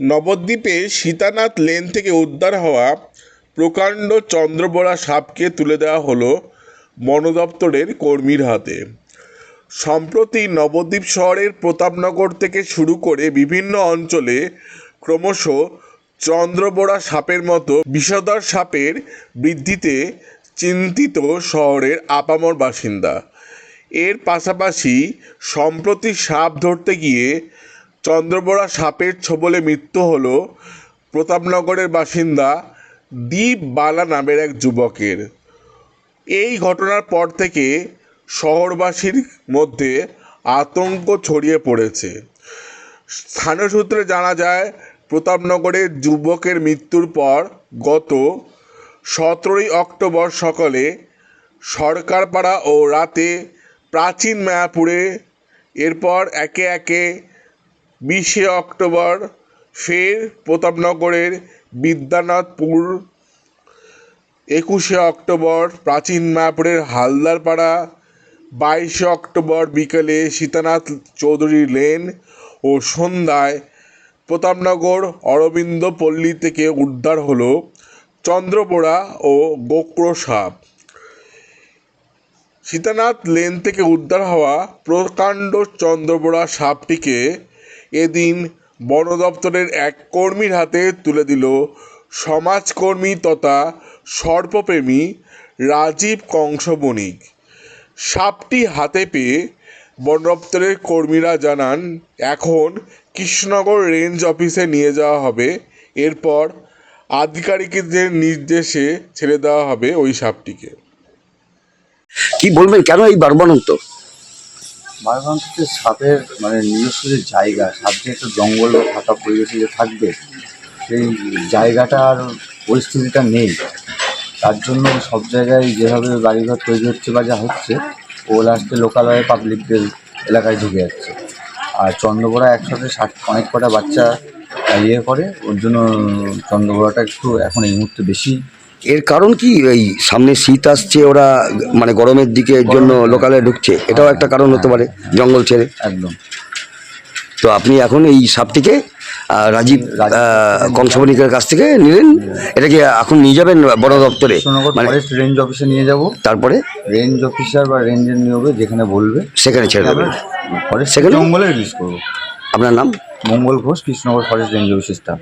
নবদ্বীপে সীতানাথ লেন থেকে উদ্ধার হওয়া প্রকাণ্ড চন্দ্রবোড়া সাপকে তুলে দেওয়া হলো বন দপ্তরের কর্মীর হাতে। সম্প্রতি নবদ্বীপ শহরের প্রতাপনগর থেকে শুরু করে বিভিন্ন অঞ্চলে ক্রমশ চন্দ্রবোড়া সাপের মতো বিষধর সাপের বৃদ্ধিতে চিন্তিত শহরের আপামর বাসিন্দা। এর পাশাপাশি সম্প্রতি সাপ ধরতে গিয়ে চন্দ্রবোড়া সাপের ছোবলে মৃত্যু হল প্রতাপনগরের বাসিন্দা দীপ বালা নামের এক যুবকের। এই ঘটনার পর থেকে শহরবাসীর মধ্যে আতঙ্ক ছড়িয়ে পড়েছে। স্থানীয় সূত্রে জানা যায়, প্রতাপনগরের যুবকের মৃত্যুর পর গত সতেরোই অক্টোবর সকালে সরকারপাড়া ও রাতে প্রাচীন মায়াপুরে এরপর একে একে বিশে অক্টোবর ফের প্রতাপনগরের বিদ্যানাথপুর। একুশে অক্টোবর প্রাচীন মায়াপুরের হালদারপাড়া। বাইশে অক্টোবর বিকেলে সীতানাথ চৌধুরী লেন ও সন্ধ্যায় প্রতাপনগর অরবিন্দ পল্লী থেকে উদ্ধার হলো চন্দ্রপোড়া ও গোক্র সাপ সীতানাথ লেন থেকে উদ্ধার হওয়া প্রকাণ্ড চন্দ্রবোড়া সাপটিকে এদিন বন দপ্তরের এক কর্মীর হাতে তুলে দিল সমাজকর্মী তথা সর্পপ্রেমী রাজীব কংস বণিক সাপটি হাতে পেয়ে বন দপ্তরের কর্মীরা জানান, এখন কৃষ্ণনগর রেঞ্জ অফিসে নিয়ে যাওয়া হবে। এরপর আধিকারিকদের নির্দেশে ছেড়ে দেওয়া হবে ওই সাপটিকে। কি বলবেন? কেন এই বারবানন্ত মায়াবান্তিতে সাপের মানে নিজস্ব যে জায়গা, সাপ যে একটা জঙ্গল ফাঁকা পরিবেশে যে থাকবে, সেই জায়গাটা আর পরিস্থিতিটা নেই। তার জন্য সব জায়গায় যেভাবে বাড়িঘর তৈরি হচ্ছে বা যা হচ্ছে, ও লাস্টে লোকালয়ে পাবলিকদের এলাকায় ঢুকে যাচ্ছে। আর চন্দ্রবোড়া একসাথে ষাট অনেক কটা বাচ্চা ইয়ে করে, ওর জন্য চন্দ্রবোড়াটা একটু এখন এই মুহূর্তে বেশি এর কারণ কি? এই সামনে শীত আসছে ওরা মানে গরমের দিকে এর জন্য লোকালে ঢুকছে। এটাও একটা কারণ হতে পারে জঙ্গল ছেড়ে। একদম। তো আপনি এখন এই সাপটিকে রাজীব কংসবণিকের কাছ থেকে নিলেন। এটাকে এখন নিয়ে যাবেন বড় দপ্তরে? মানে রেঞ্জ অফিসে নিয়ে যাব। তারপরে? রেঞ্জ অফিসার বা রেঞ্জের নিয়োগে যেখানে বলবে সেখানে ছেড়ে দেবেন। সেখানে? জঙ্গলে রিলিজ করব। আপনার নাম? Mangal Ghosh Krishnanagar forest range office staff